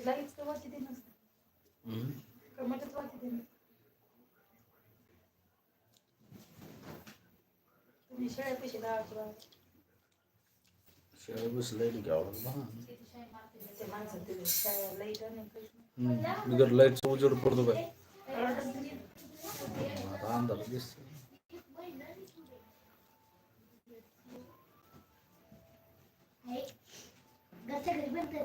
तिला इतकं वाची दे नसतं. कमाटच वाची दे तुम्ही शेळ्या पैसे दहाचे बारा शेळ्या बसलाय घ्यावं लागलं. ते माणसं ते शेळ्या लाइट आणि पैसे हम्म. बिगर लाईटचा उजेड पडतो काय. आता अंधार दिसतो घरच्या घरी बनता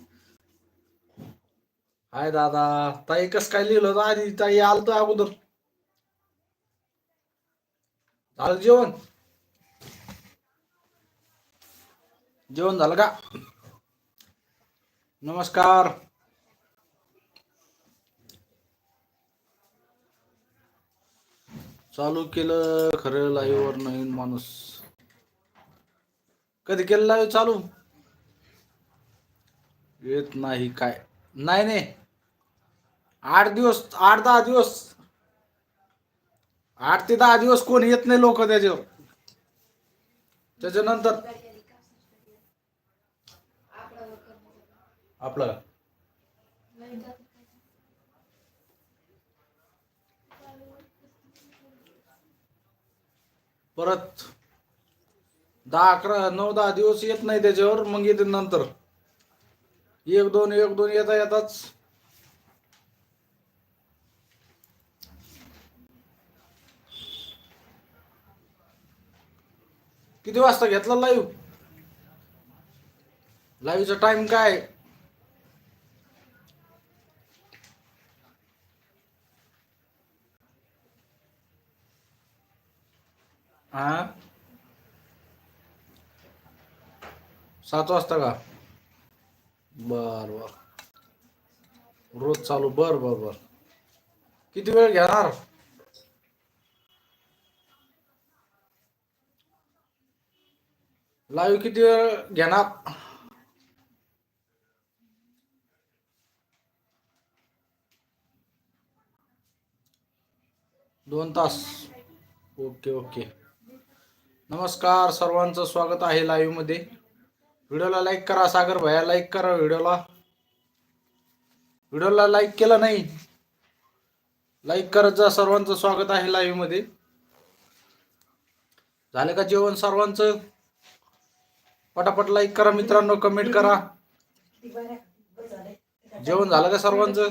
हाय दादा ताई कस काय लिहिलं होतं आधी? ताई आलतो अगोदर. झालं जेवण? जेवण झालं का? नमस्कार. चालू केलं खरं लाईव्हवर नवीन माणूस. कधी केलं लाईव्ह चालू? येत नाही काय. नाही नाही. आठ दिवस आठ दहा दिवस. आठ ते दहा दिवस कोण येत नाही लोक त्याच्यावर. त्याच्यानंतर आपलं परत दहा अकरा नऊ दहा दिवस येत नाही त्याच्यावर मग येते नंतर. एक दोन एक दोन येता येताच. किती वाजता घेतला लाईव्ह लाईव्हचा टाइम काय? हा? सात वाजता का? बर बर. रोज चालू बर बर बर. किती वेळ घेणार? लाईव्ह किती वेळ घेणार? दोन तास. Okay okay. नमस्कार सर्वांचं स्वागत आहे लाईव्हमध्ये. व्हिडिओला लाईक करा सागर भैया लाईक करा व्हिडिओला. व्हिडिओला लाईक केलं नाही. लाईक करत जा सर्वांचं स्वागत आहे लाईव्हमध्ये. झालं का जेवण सर्वांचं? पटापट लाईक करा मित्रांनो कमेंट करा. जेवण झालं का सर्वांचं?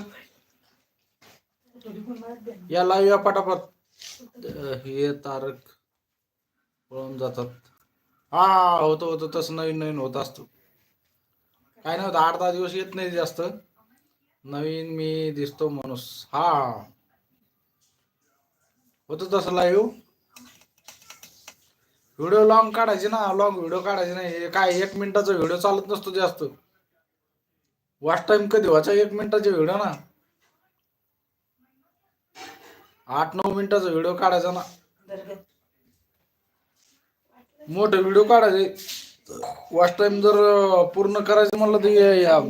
या लाईव्ह या पटापट. हे तारक पळून जातात. हा होतं होतं तसं नवीन नवीन होत असतो. काय नाही होतं आठ दहा दिवस येत नाही जास्त. नवीन मी दिसतो माणूस. हा. होतं तसं लाईव्ह व्हिडिओ लॉंग काढायचे ना लॉंग व्हिडिओ काढायचे नाही. हे काय एक मिनिटाचा व्हिडिओ चालत नसतो जास्त. वॉच टाइम कधी व्हायचा? एक मिनिटाचे व्हिडिओ ना. आठ नऊ मिनिटाचा व्हिडिओ काढायचा ना. मोठे व्हिडिओ काढायचे. वॉच टाइम जर पूर्ण करायचं म्हणलं तर या-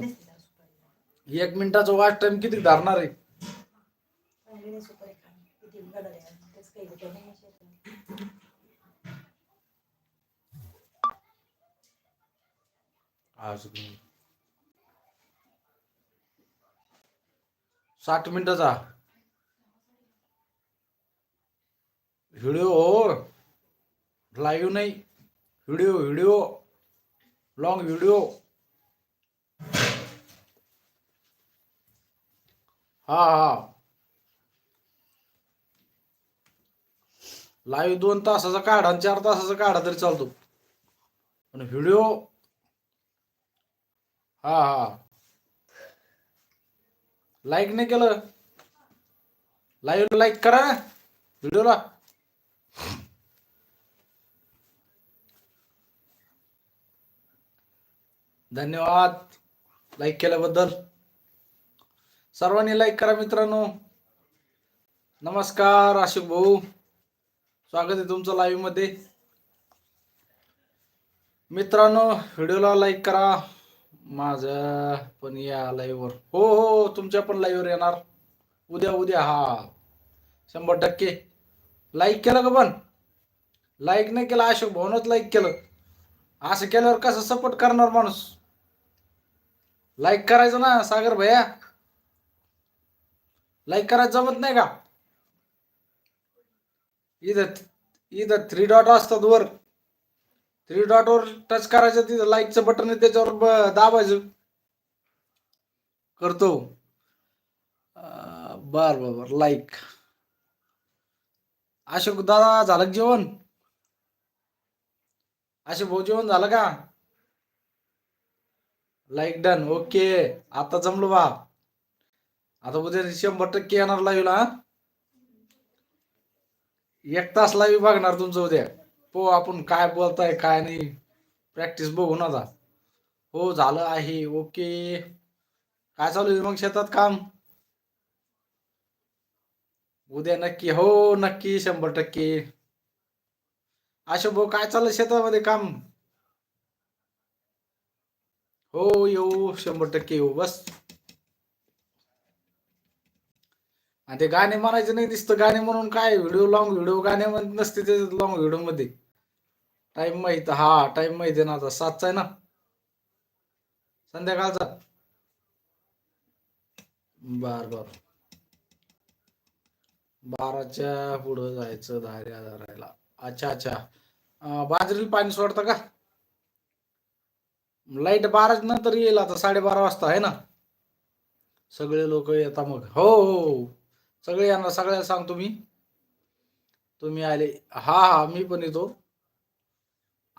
एक मिनिटाचा वॉच टाइम किती धरणार आहे चांगली नाही सुपारी खाणं. किती गडद आहे. त्याचं काही होतं नाही शेतात. आज साठ मिनिटाचा. व्हिडिओ हो. लाईव्ह नाही. व्हिडिओ व्हिडिओ लॉंग व्हिडिओ हा हा. लाईव्ह दोन तासाचा काढा आणि चार तासाचा काढा तरी चालतो. पण व्हिडिओ हा हा. लाईक नाही केलं. लाईव्ह लाईक करा. ना व्हिडिओला धन्यवाद. लाईक केल्याबद्दल. सर्वांनी लाईक करा मित्रांनो. नमस्कार अशोक भाऊ. स्वागत आहे तुमचं लाईव्हमध्ये. मित्रांनो व्हिडिओला लाईक करा. माझा पण या लाईव्हवर हो, हो हो तुमच्या पण लाईव्हवर येणार. उद्या उद्या हा. शंभर टक्के. लाईक केलं का पण? लाईक नाही केलं अशोक भाऊनच लाईक केलं. असं केल्यावर कसं सपोर्ट करणार माणूस? लाईक करायचं ना सागर भैया. लाईक करायचं जमत नाही का? इथं इथं थ्री डॉट असतात वर. थ्री डॉटवर टच करायचं तिथं लाईकचं बटन आहे त्याच्यावर दाबायचं. करतो. बर बर लाईक अशोक दादा झालं का जेवण? अशोक भाऊ जेवण झालं का? लाईक डन ओके आता जमलो बा. आता उद्या शंभर टक्के येणार लाईव्हला एक तास लाईव्ह बघणार तुमचं उद्या. पो आपण काय बोलताय काय नाही. प्रॅक्टिस बघू ना आता. हो झालं आहे. ओके काय चालू आहे मग शेतात काम? उद्या नक्की हो नक्की शंभर टक्के. अशोक भाऊ काय चाललं शेतामध्ये काम? हो येऊ शंभर टक्के येऊ बस. आणि ते गाणे म्हणायचे नाही दिसतं गाणे म्हणून काय व्हिडिओ लॉंग व्हिडिओ गाणे म्हणत नसते ते लॉंग व्हिडिओमध्ये. टाइम माहीत हा टाइम माहीत आहे ना आता. सातचा आहे ना? संध्याकाळचा? बर बर. बाराच्या पुढं जायचं धाऱ्या धरायला. अच्छा अच्छा. बाजरील बाजरीला पाणी सोडतं का? लाइट बाराच नंतर येईल आता. साडेबारा वाजता आहे ना? सगळे लोक येतात मग. हो, हो हो सगळे यांना सगळ्याला सांगतो मी. तुम्ही आले. हा हा मी पण येतो.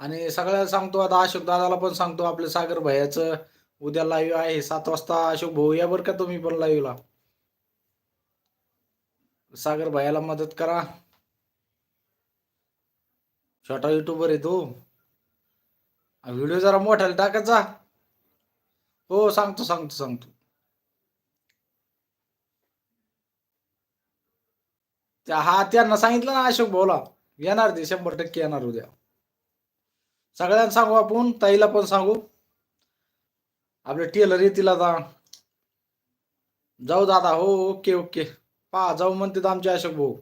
आणि सगळ्याला सांगतो आता अशोक दादाला पण सांगतो आपल्या सागर भैयाचं उद्या लाईव्ह आहे सात वाजता अशोक भाऊ या बरं का तुम्ही पण लाईव्हला सागर भैयाला मदत करा. छोटा युट्यूबर आहे तो. व्हिडिओ जरा मोठ्याला टाकायचा हो सांगतो सांगतो सांगतो. त्या हा त्यांना सांगितलं ना अशोक भाऊला येणार ते शंभर टक्के येणार उद्या. सगळ्यांना सांगू आपण ताईला पण सांगू. आपले टेलर येतील आता जाऊ दादा हो ओके ओके पा जाऊ म्हणते आमचे अशोक भाऊ.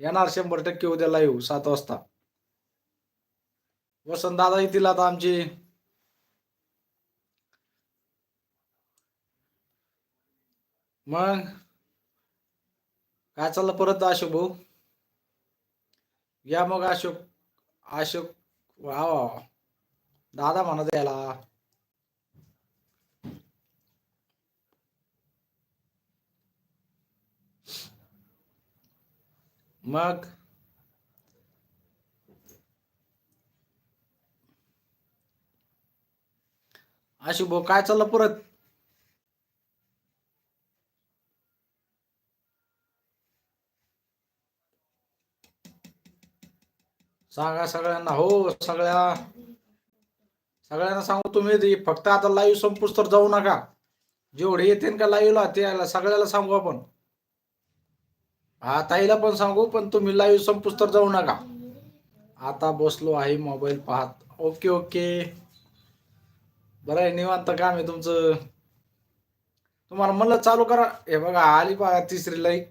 येणार शंभर टक्के उद्याला येऊ सात वाजता. वसंत दादा येतील आता आमचे. मग? काय चाललं परत अशोक भाऊ? या मग अशोक अशोक वा वा మనదే दादा म्हणत याला मग? अशोक भाऊ काय चाललं परत? सांगा सगळ्यांना. हो सगळ्या सगळ्यांना सांगू तुम्ही ते. फक्त आता लाईव्ह संपूस तर जाऊ नका. जेवढे येते का लाईव्हला ते सगळ्याला सांगू आपण. हा ताईला पण सांगू पण तुम्ही लाईव्ह संपूस तर जाऊ नका. आता बसलो आहे मोबाईल पाहत. ओके ओके बरं आहे निवांत काम आहे तुमचं. तुम्हाला म्हणलं चालू करा. हे बघा आली बघा तिसरी लाईक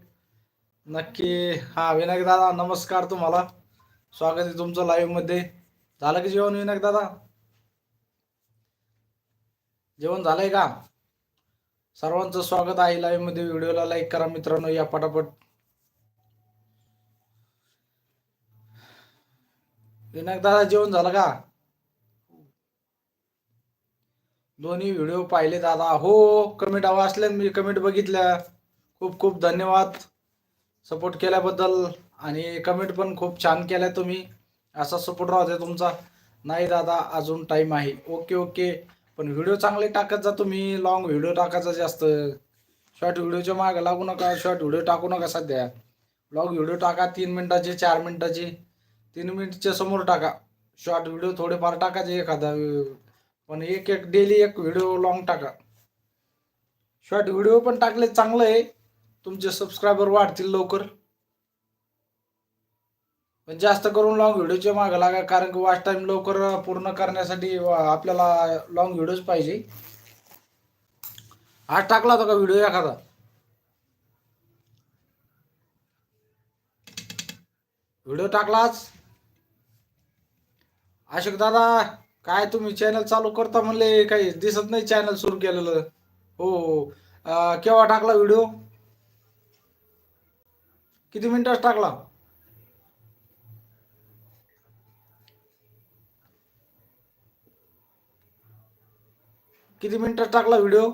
नक्की. हा विनायक दादा नमस्कार तुम्हाला. स्वागत आहे तुमचं लाईव्हमध्ये. झालं की जेवण विनायक दादा? जेवण झालंय का? सर्वांचं स्वागत आहे लाईव्हमध्ये. व्हिडिओला लाईक करा मित्रांनो या पटापट. विनायक दादा जेवण झालं का? दोन्ही व्हिडिओ पाहिले दादा. हो कमेंट हवा असल्या मी कमेंट बघितल्या. खूप खूप धन्यवाद. सपोर्ट केल्याबद्दल. आणि कमेंट पण खूप छान केल्या तुम्ही. असा सपोर्ट राहते तुमचा. नाही दादा अजून टाइम आहे. ओके ओके पण व्हिडिओ चांगले टाकत जा तुम्ही. लॉंग व्हिडिओ टाकायचा जास्त. शॉर्ट व्हिडिओच्या मागे लागू नका. शॉर्ट व्हिडिओ टाकू नका सध्या. लॉंग व्हिडिओ टाका. तीन मिनिटाचे चार मिनिटाचे. तीन मिनिटच्या समोर टाका. शॉर्ट व्हिडिओ थोडेफार टाकायचे एखादा. पण एक एक डेली एक व्हिडिओ लॉंग टाका. शॉर्ट व्हिडिओ पण टाकले चांगलं आहे. तुमचे सबस्क्रायबर वाढतील लवकर. पण जास्त करून लॉंग व्हिडिओच्या मागे लागा कारण की वॉच टाईम लवकर पूर्ण करण्यासाठी आपल्याला लॉंग व्हिडिओज पाहिजे. आज टाकला होता का व्हिडिओ एखादा? व्हिडिओ टाकलाच अशोक दादा काय तुम्ही चॅनल चालू करता म्हणले काही दिसत नाही चॅनल सुरू केलेलं. हो हो. केव्हा टाकला व्हिडिओ किती मिनिटात टाकला? किती मिनिटात टाकला व्हिडिओ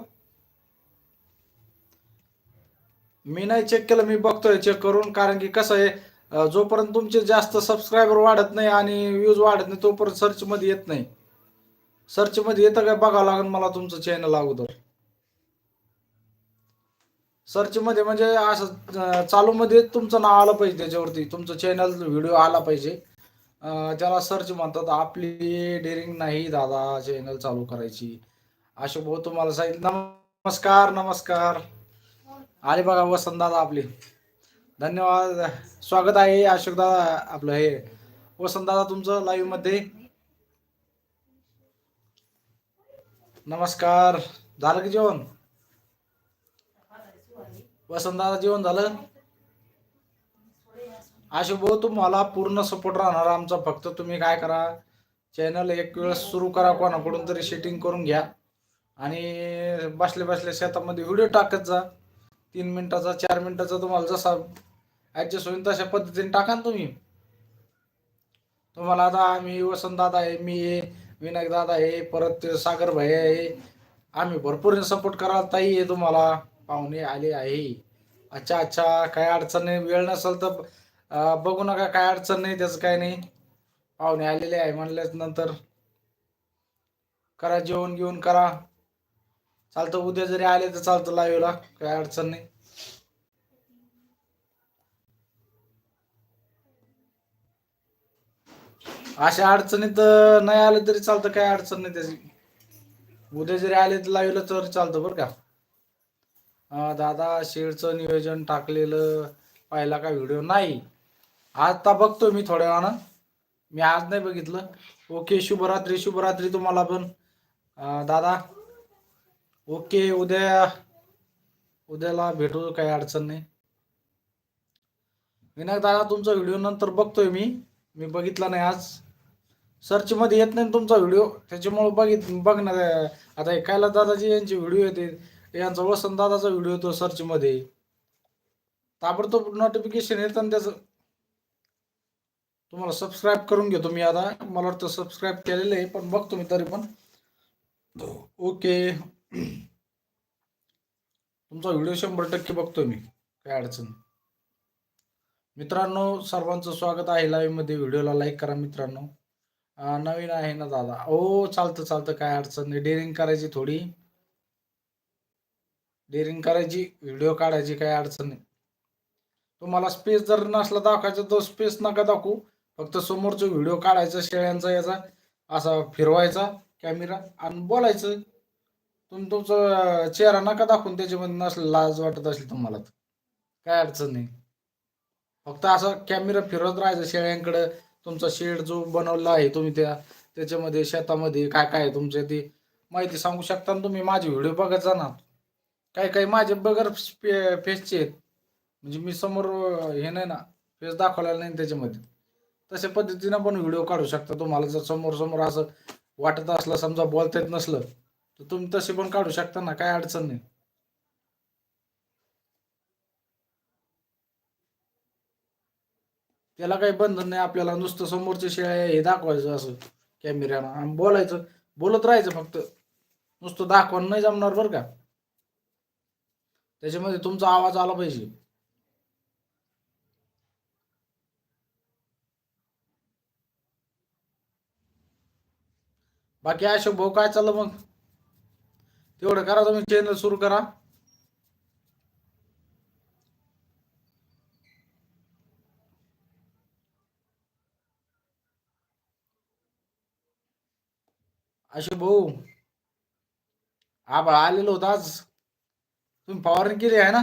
मी नाही चेक केलं मी बघतोय चेक करून कारण की कसं आहे जोपर्यंत तुमचे जास्त सबस्क्रायबर वाढत नाही आणि व्ह्यूज वाढत नाही तोपर्यंत सर्च मध्ये येत नाही. सर्च मध्ये येतं काय बघावं लागेल मला तुमचं चॅनल अगोदर. सर्च मध्ये म्हणजे असं चालूमध्ये चालू मध्ये तुमचं नाव आलं पाहिजे त्याच्यावरती तुमचं चॅनल व्हिडिओ आला पाहिजे. त्याला सर्च म्हणतात आपली डेअरिंग नाही दादा चॅनल चालू करायची. अशोक भाऊ तुम्हाला सांगितलं. नमस्कार नमस्कार. आले बघा वसंत दादा आपले. धन्यवाद. स्वागत आहे अशोक दादा आपलं हे. वसंत दादा तुमचं लाईव्हमध्ये. नमस्कार. झालं की जेवण? वसंत दादा जेवण झालं? अशोक भाऊ तुम्हाला पूर्ण सपोर्ट राहणार आमचा फक्त. तुम्ही काय करा? चॅनल एक वेळ सुरू करा कोणाकडून तरी सेटिंग करून घ्या. आणि बसल्या बसल्या शेतामध्ये व्हिडिओ टाकत जा. तीन मिनिटाचा चार मिनिटाचा तुम्हाला जसा ॲडजस्ट होईल तशा पद्धतीने टाका ना तुम्ही. तुम्हाला आता आम्ही वसंत दादा आहे मी आहे विनायक दादा आहे परत ते सागर भाई आहे. आम्ही भरपूर सपोर्ट करायला ताई आहे तुम्हाला. पाहुणे आले आहे. अच्छा अच्छा काय अडचण नाही. वेळ नसेल तर बघू नका काय अडचण नाही त्याचं काय नाही. पाहुणे आलेले आहे म्हणल्याच नंतर करा जेवण घेऊन करा. चालतं उद्या जरी आले तर चालतं लाईव्हला काय अडचण नाही. अशा अडचणीत नाही आले तरी चालतं काय अडचण नाही त्याची. उद्या जरी आले तर लाईव्हला तर चालतं बरं का. दादा शेडचं नियोजन टाकलेलं पाहिला का व्हिडिओ? नाही. आता बघतो मी थोड्या वेळानं. मी आज नाही बघितलं. ओके शुभरात्री शुभरात्री तुम्हाला पण. दादा. ओके उद्या उद्याला भेटू काही अडचण नाही. विनायक दादा तुमचा व्हिडिओ नंतर बघतोय मी. मी बघितला नाही आज. सर्च मध्ये येत नाही तुमचा व्हिडिओ. त्याच्यामुळे बघित बघणार आता हे दादाजी यांचे व्हिडिओ येते. यांचा वसंत दादाचा व्हिडिओ येतो सर्च मध्ये. ताबडतोब नोटिफिकेशन येतं आणि त्याचं तुम्हाला सबस्क्राईब करून घेतो मी आता. मला वाटतं सबस्क्राईब केलेलं आहे पण बघतो मी तरी पण. ओके. तुमचा व्हिडिओ शंभर टक्के बघतो मी. काय अडचण मित्रांनो सर्वांचं स्वागत आहे लाईव्हमध्ये व्हिडिओला लाईक करा मित्रांनो. नवीन आहे ना दादा? ओ चालतं चालतं. काय अडचण नाही. डेअरिंग करायची थोडी. डेअरिंग करायची व्हिडिओ काढायची काय अडचण नाही. तुम्हाला स्पेस जर नसला दाखवायचा तर स्पेस नका दाखवू. फक्त समोरचा व्हिडिओ काढायचा शेळ्यांचा याचा असा फिरवायचा कॅमेरा आणि बोलायचं. तुम्ही तुमचा चेहरा नका दाखवून त्याच्यामध्ये नसलं लाज वाटत असली तुम्हाला काय अडचण नाही. फक्त असं कॅमेरा फिरत राहायचं शेळ्यांकडे. तुमचा शेड जो बनवला आहे तुम्ही त्या त्याच्यामध्ये शेतामध्ये काय काय आहे तुमच्या ते माहिती सांगू शकता ना तुम्ही? माझे व्हिडिओ बघत जाणार काही काही माझे बगर फेसचे आहेत. म्हणजे मी समोर हे नाही ना फेस दाखवलेला नाही त्याच्यामध्ये. तशा पद्धतीनं पण व्हिडिओ काढू शकता तुम्हाला. जर समोर समोर असं वाटत असलं समजा बोलता येत नसलं तर तुम्ही तसे पण काढू शकता ना काय अडचण नाही. त्याला काही बंधन नाही आपल्याला नुसतं समोरच्या शेळ्या हे दाखवायचं असं कॅमेऱ्यानं आणि बोलायचं बोलत राहायचं फक्त. नुसतं दाखवणं नाही जमणार बरं का. त्याच्यामध्ये तुमचा आवाज आला पाहिजे. बाकी अशोक भाऊ काय चाललं मग? तेवढं करा तुम्ही चॅनल सुरू करा. अशोक भाऊ आबाळ आलेलो होता आज. तुम्ही फवारणी केली आहे ना?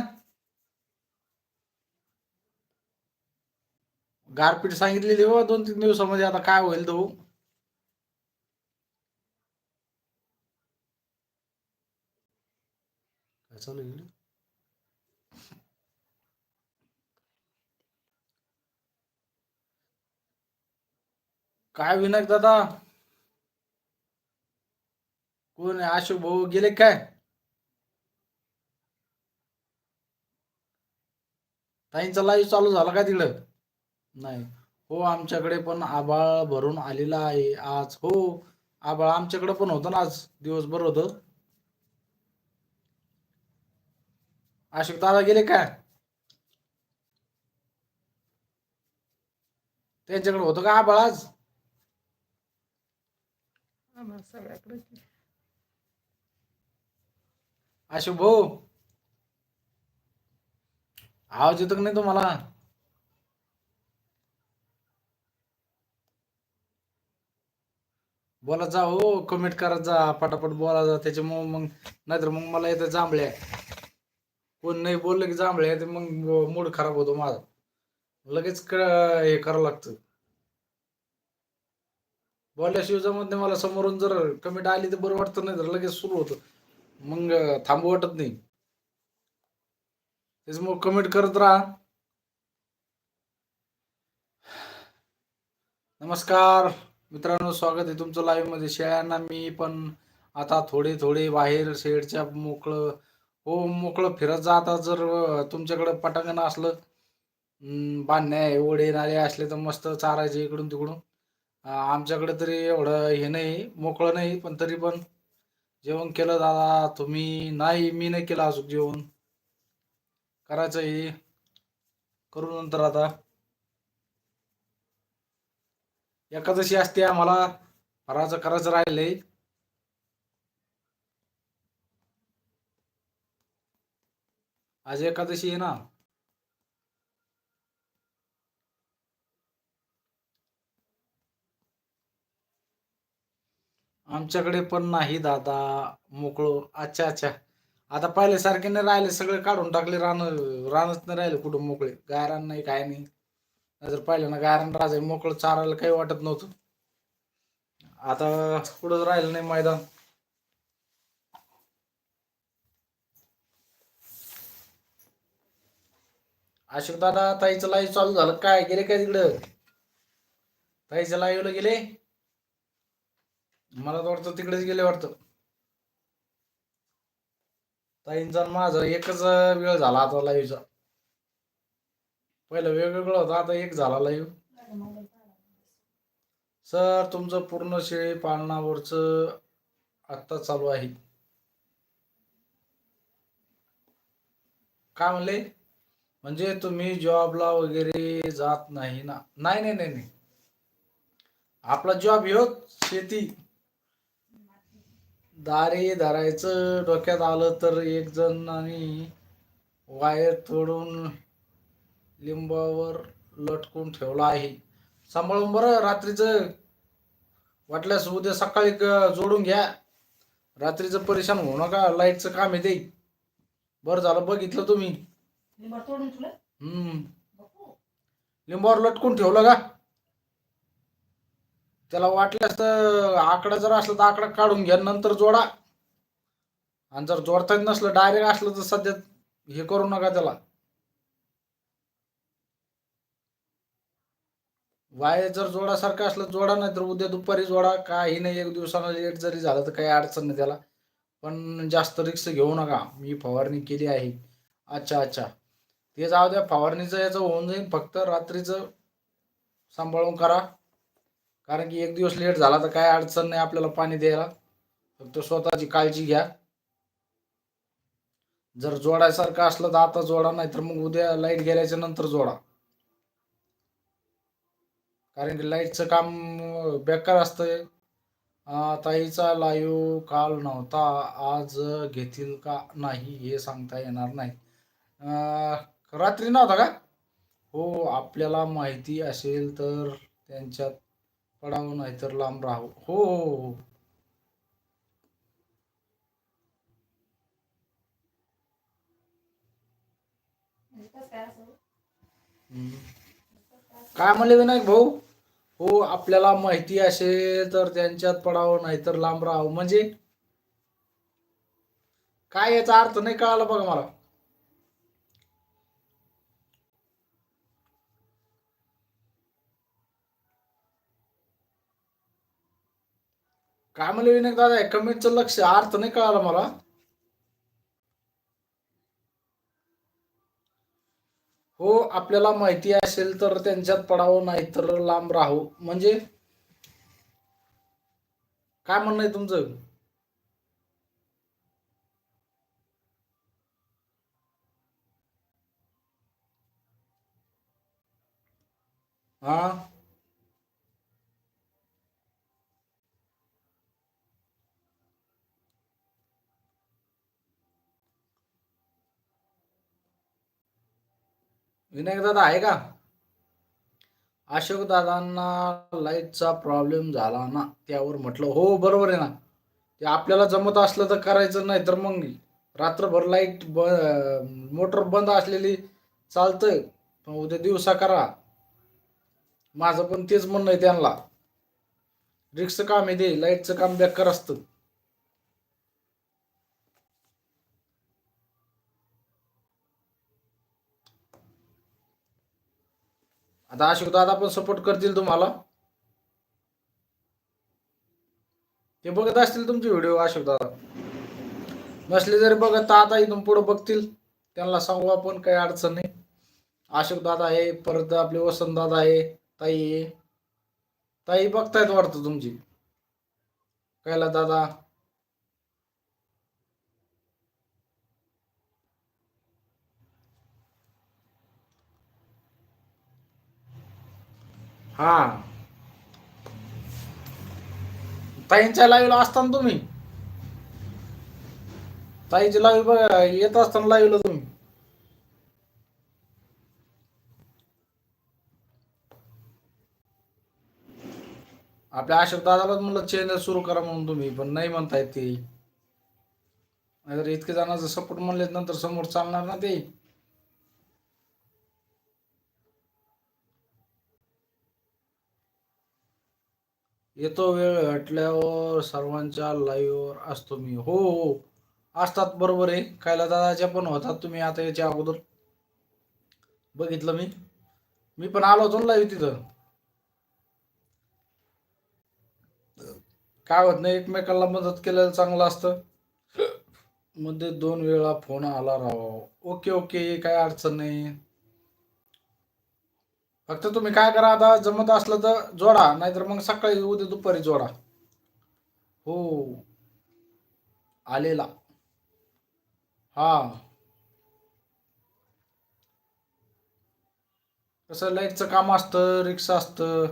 गारपीट सांगितलेली हो दोन तीन दिवसामध्ये आता काय होईल तो. काय चालू काय विनायक दादा? कोण आहे? अशोक भाऊ गेले काय? ताईंचा लाईव्ह चालू झाला का तिकडं? नाही. हो आमच्याकडे पण आभाळ भरून आलेला आहे आज. हो आभाळ आमच्याकडे पण होतं ना आज. दिवसभर होतं. अशोक दादा गेले काय? त्यांच्याकडे होतं का आभाळ आज? सगळ्याकडे अशोक भाऊ आवाज येतो का नाही तुम्हाला? बोला जा हो कमेंट करत जा पटापट बोला जा त्याच्यामुळे मग नाहीतर मग मला येतं जांभळ्या. कोण नाही बोललं की जांभळ्या ते मग मूड खराब होतो माझा. लगेच क हे करावं लागतं. बोलल्याशिवाय जमत नाही मला समोरून जर कमेंट आली तर बरं वाटतं नाही तर लगेच सुरू होतं. मग थांबू वाटत नाही. त्याच्यामुळे कमेंट करत राहा. नमस्कार. मित्रांनो स्वागत आहे तुमचं लाईव्हमध्ये. शेळ्यांना मी पण आता थोडे थोडे बाहेर शेडच्या मोकळं हो मोकळं फिरत जा आता. जर तुमच्याकडं पटांगण असलं अं, बांधण्या ओढे नाले असले तर मस्त चारायचे इकडून तिकडून. आमच्याकडे तरी एवढं हे नाही मोकळं नाही पण तरी पण जेवण केलं दादा. तुम्ही नाही मी नाही केलं अजून जेवण. करायचं हे करू नंतर आता. एकादशी असते आम्हाला. फराचं करायचं राहिलंय. आज एकादशी आहे ना. आमच्याकडे पण नाही दादा मोकळो. अच्छा अच्छा. आता पहिल्यासारखे नाही राहिले सगळे काढून टाकले रान रानच नाही राहिले कुठं मोकळे. गायरान नाही काय नाही. जर पाहिलं ना गायरान राजा मोकळं चारायला काही वाटत नव्हतं. आता कुठं राहिलं नाही मैदान. अशोक दादा ताईचं लाईव्ह चालू झालं. काय गेले काय तिकडं? ताईच्या लाईव्हला गेले? मला तर वाटतं तिकडेच गेले वाटतं. ताईंचा माझा एकच वेळ झाला आता लाईव्हचा पहिलं वेगवेगळं होतं आता एक झाला लाईव्ह सर तुमचं पूर्ण शेळी पालनावरचं आत्ता चालू आहे. काय म्हणले? म्हणजे तुम्ही जॉबला वगैरे जात नाही ना. नाही नाही नाही नाही. आपला जॉब हो शेती. दारी धरायचं डोक्यात आलं तर एक जण आणि वायर तोडून लिंबावर लटकून ठेवला आहे. सांभाळून बरं रात्रीचं वाटल्यास उद्या सकाळी क- जोडून घ्या. रात्रीचं परेशान होऊ नका लाईटचं काम आहे ते. बरं झालं बघितलं तुम्ही. लिंबा तोडून तुला हम्म. बघू. लिंबावर लटकून ठेवलं का? त्याला वाटल्यास तर आकडा जर असला तर आकडा काढून घ्या नंतर जोडा. आणि जर जोडता येत नसलं डायरेक्ट असलं तर सध्या हे करू नका त्याला. वायर जर जोडासारखं असलं जोडा नाही तर उद्या दुपारी जोडा. काही नाही एक दिवसानं लेट जरी झालं तर काही अडचण नाही त्याला. पण जास्त रिक्स घेऊ नका. मी फवारणी केली आहे. अच्छा अच्छा. हे जाऊ द्या फवारणीचं याचं होऊन जाईल. फक्त रात्रीचं सांभाळून करा. कारण की एक दिवस लेट झाला तर काय अडचण नाही आपल्याला पाणी द्यायला. फक्त स्वतःची काळजी घ्या. जर जोडायसारखं असलं तर आता जोडा नाही तर मग उद्या लाइट गेल्याच्यानंतर जोडा. कारण की लाईटचं काम बेकार असतंय. ताईचा लाईव्ह काल नव्हता. आज घेतील का नाही हे सांगता येणार नाही. रात्री नव्हता का? हो आपल्याला माहिती असेल तर त्यांच्यात पडावं नाही तर लांब राहावं. हो हो हो. काय म्हणले विनायक भाऊ? हो आपल्याला माहिती असेल तर त्यांच्यात पडावं नाहीतर लांब राहावं. म्हणजे? काय याचा अर्थ नाही कळाला बघा मला. काय म्हणले विनायक दादा? कमेंटचं लक्ष अर्थ नाही कळाला मला. हो आपल्याला माहिती असेल तर त्यांच्यात पडावं नाही तर लांब राहू म्हणजे? काय म्हणणं आहे तुमचं? हा? विनायक दादा आहे का? अशोक दादांना लाईटचा प्रॉब्लेम झाला ना त्यावर म्हटलं हो बरोबर आहे ना. ते आपल्याला जमत असलं तर करायचं नाही तर मग रात्रभर लाइट ब मोटर बंद असलेली चालतंय पण उद्या दिवसा करा. माझं पण तेच म्हणणं आहे त्यांना. रिक्सचं काम आहे ते लाईटचं काम बेकार असतं. आता अशोक दादा पण सपोर्ट करतील तुम्हाला. ते बघत असतील तुमचे व्हिडिओ अशोक दादा नसले जरी बघत तर आता इथून पुढे बघतील. त्यांना सांगू आपण काही अडचण नाही. अशोक दादा आहे परत आपले वसंत दादा आहे ताई आहे. ताई बघतायत वाटतं तुमची. कायला दादा हा. ताईंच्या लाईव्हला असताना तुम्ही. ताईची लाईव्ह बघा येत असताना लाईव्हला तुम्ही. आपल्या अशोक दादालाच म्हणलं चॅनल सुरू करा म्हणून तुम्ही पण नाही म्हणताय ते. नाहीतर इतके जणांचा सपोर्ट म्हणले नंतर समोर चालणार ना ते. येतो वेळ हटल्यावर सर्वांच्या लाईव्हवर असतो मी. हो हो. असतात बरोबर आहे. कायला दादाच्या पण होतात तुम्ही आता याच्या अगोदर. बघितलं मी. मी पण आलो होतो ना लाईव्ह तिथं. काय होत नाही एकमेकाला मदत केलेलं चांगलं असतं. मध्ये दोन वेळा फोन आला राव. Okay okay. काय अडचण नाही. फक्त तुम्ही काय करा आता जमत असलं तर जोडा नाहीतर मग सकाळी उद्या दुपारी जोडा. हो. आलेला. हा. कसं लाईटचं काम असतं रिक्षा असतं.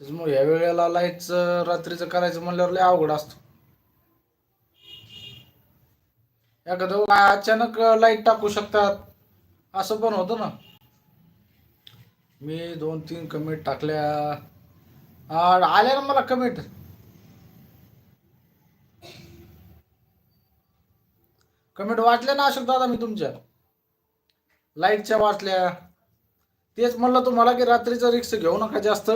त्याच्यामुळे या वेळेला लाईटचं रात्रीचं करायचं म्हणल्यावर लय अवघड असतं. एखादं अचानक लाइट टाकू शकतात. असं पण होतं ना. मी दोन तीन कमेंट टाकल्या. आल्या ना मला कमेंट? कमेंट वाचल्या ना अशोक दादा मी तुमच्या? लाईटच्या वाचल्या. तेच म्हणलं तुम्हाला की रात्रीचं रिक्स घेऊ नका जास्त.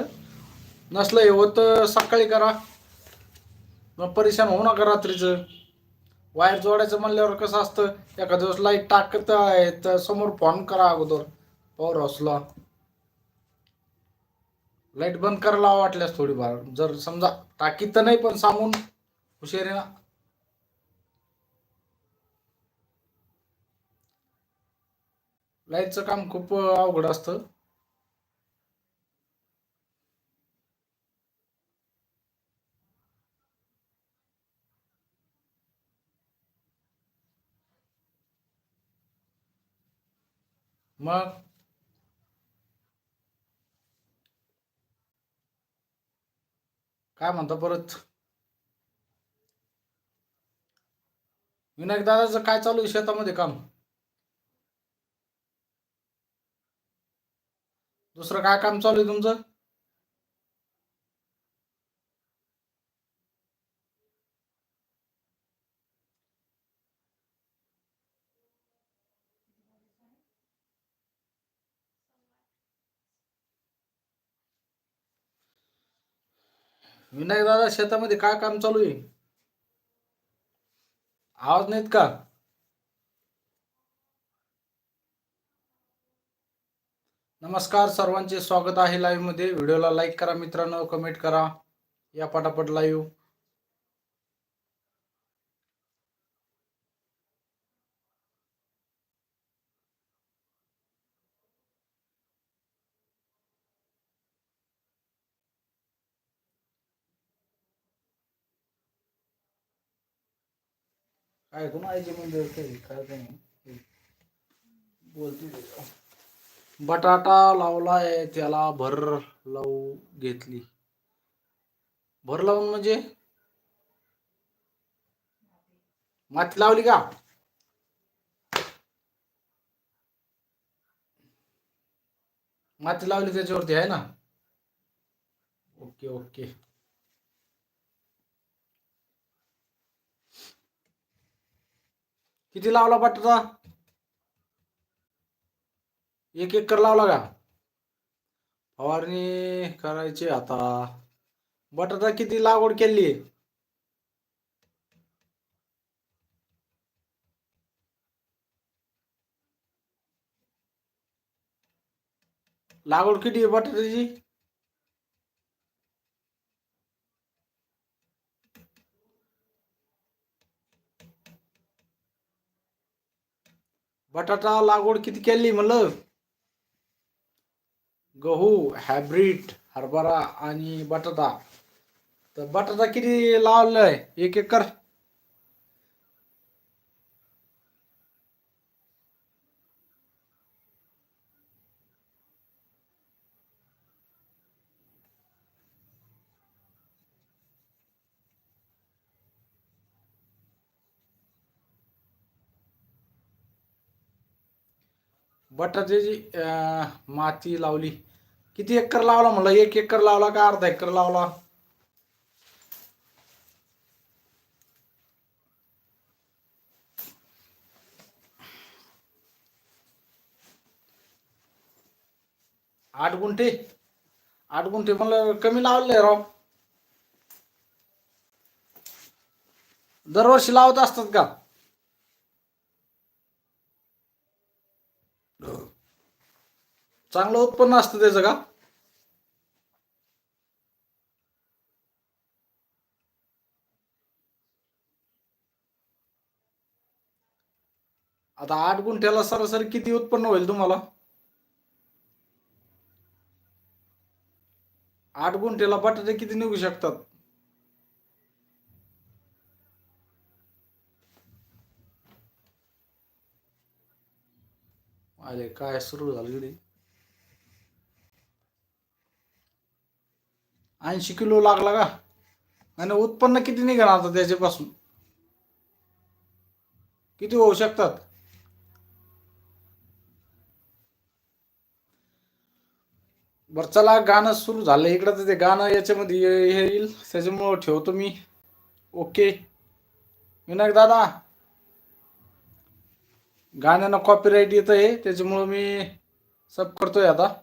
नसलं हे होतं सकाळी करा. मग परेशान होऊ नका रात्रीचं. वायर जोडायचं म्हणल्यावर कसं असतं? एखाद्या दिवस लाइट टाकत आहे तर समोर फोन करा अगोदर. पॉवर हाऊसला लाइट बंद करायला वाटल्यास थोडीफार. जर समजा टाकीत तर नाही पण सांगून हुशारी ना. लाईटचं काम खूप अवघड असतं. मग काय म्हणता परत? विनायक दादाचं काय चालू आहे शेतामध्ये काम? दुसरं काय काम चालू आहे तुमचं? विनायक दादा शेतामध्ये काय काम चालू आहे? आवाज नाहीत का? नमस्कार सर्वांचे स्वागत आहे लाईव्हमध्ये. व्हिडिओला लाईक करा मित्रांनो कमेंट करा. या पटापट लाईव्ह कोण आयचे म्हणजे काही काय नाही बोलते बटाटा लावलाय त्याला भर लावू घेतली. भर लावून म्हणजे? माती लावली का? माती लावली त्याच्यावरती, आहे ना? Okay okay. किती लावला बटाटा? एक एकर लावला का? फवारणी करायची आता. बटाटा किती लागवड केली? लागवड किती आहे बटाट्याची? बटाटा लागवड किती केली म्हणलं? गहू हायब्रिड हरभरा आणि बटाटा. तर बटाटा किती लावलाय? एक एकर? बटाट्याची माती लावली. किती एकर लावला म्हणलं? एक एकर लावला का अर्धा एकर लावला? आठ गुंठे? आठ गुंठे म्हणलं कमी लावले राव. दरवर्षी लावत असतात का? चांगलं उत्पन्न असतं त्याचं का? आता आठ गुंठ्याला सरासरी किती उत्पन्न होईल तुम्हाला? आठ गुंठ्याला बटाटे किती निघू शकतात? अरे काय सुरू झालं ऐंशी किलो लागला का? आणि उत्पन्न किती निघाल आता त्याच्यापासून? किती होऊ शकतात? बरं चला गाणं सुरू झालं. इकडं तर ते गाणं याच्यामध्ये हे येईल. त्याच्यामुळं ठेवतो मी. ओके. विनायक दादा गाण्यानं कॉपीराईट येतं हे. त्याच्यामुळं मी सब करतोय आता.